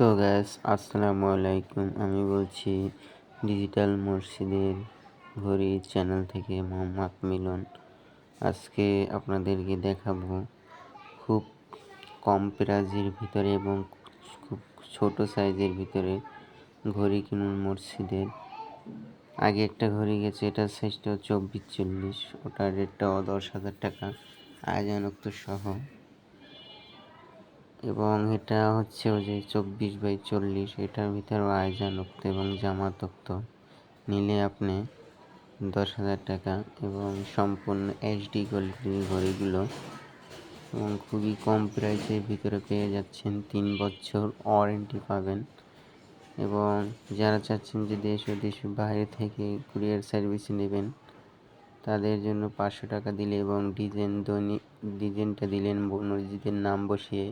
So gas আসসালামু আলাইকুম। আমি বলছি ডিজিটাল মসজিদের ঘড়ি চ্যানেল থেকে মোহাম্মদ মিলন। আজকে আপনাদেরকে দেখাবো খুব কম প্রাইজের ভিতরে এবং খুব ছোট সাইজের ভিতরে ঘড়ি কিনুন মসজিদের। আগে একটা ঘড়ি গেছে এটার সাইজটা চব্বিশ চল্লিশ, ওটার রেটটাও দশ হাজার টাকা। আয়োজনক্ত সহ। এবং এটা হচ্ছে যে চব্বিশ বাই চল্লিশ, এটার ভিতরেও আয়জান উক্ত এবং জামাত উক্ত। নিলে আপনি দশ হাজার টাকা এবং সম্পূর্ণ এইচডি কোয়ালিটির ঘড়িগুলো এবং খুবই কম প্রাইসের ভিতরে পেয়ে যাচ্ছেন, তিন বছর ওয়ারেন্টি পাবেন। এবং যারা চাচ্ছেন যে দেশ ও দেশের বাইরে থেকে কুরিয়ার সার্ভিস নেবেন, তাদের জন্য পাঁচশো টাকা দিলে এবং ডিজাইন দৈনিক ডিজাইনটা দিলেন মসজিদের নাম বসিয়ে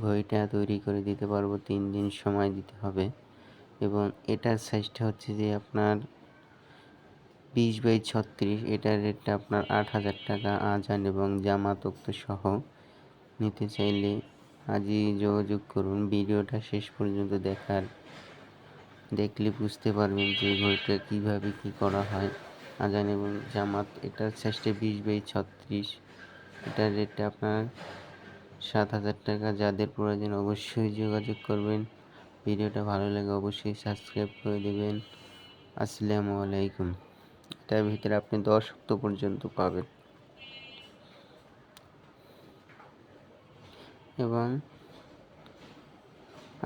ঘড়িটা তৈরি করে দিতে পারব, তিন দিন সময় দিতে হবে। এবং এটার সাইজটা হচ্ছে যে আপনার বিশ বাই ছত্রিশ, এটার রেটটা আপনার আট হাজার টাকা, আজান এবং জামা তক্ত সহ। নিতে চাইলে আজই যোগাযোগ করুন, ভিডিওটা শেষ পর্যন্ত দেখার, দেখলে বুঝতে পারবেন যে ঘড়িটা কীভাবে কী করা হয়। আজান এবং জামাত, এটার সাইজটা বিশ বাই ছত্রিশ, এটার রেটটা আপনার সাত হাজার টাকা। যাদের প্রয়োজন অবশ্যই যোগাযোগ করবেন। ভিডিওটা ভালো লাগে অবশ্যই সাবস্ক্রাইব করে দেবেন। আসসালামু আলাইকুম। এটার ভিতরে আপনি দশ সপ্তাহ পর্যন্ত পাবেন। এবং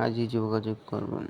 আজই যোগাযোগ করবেন।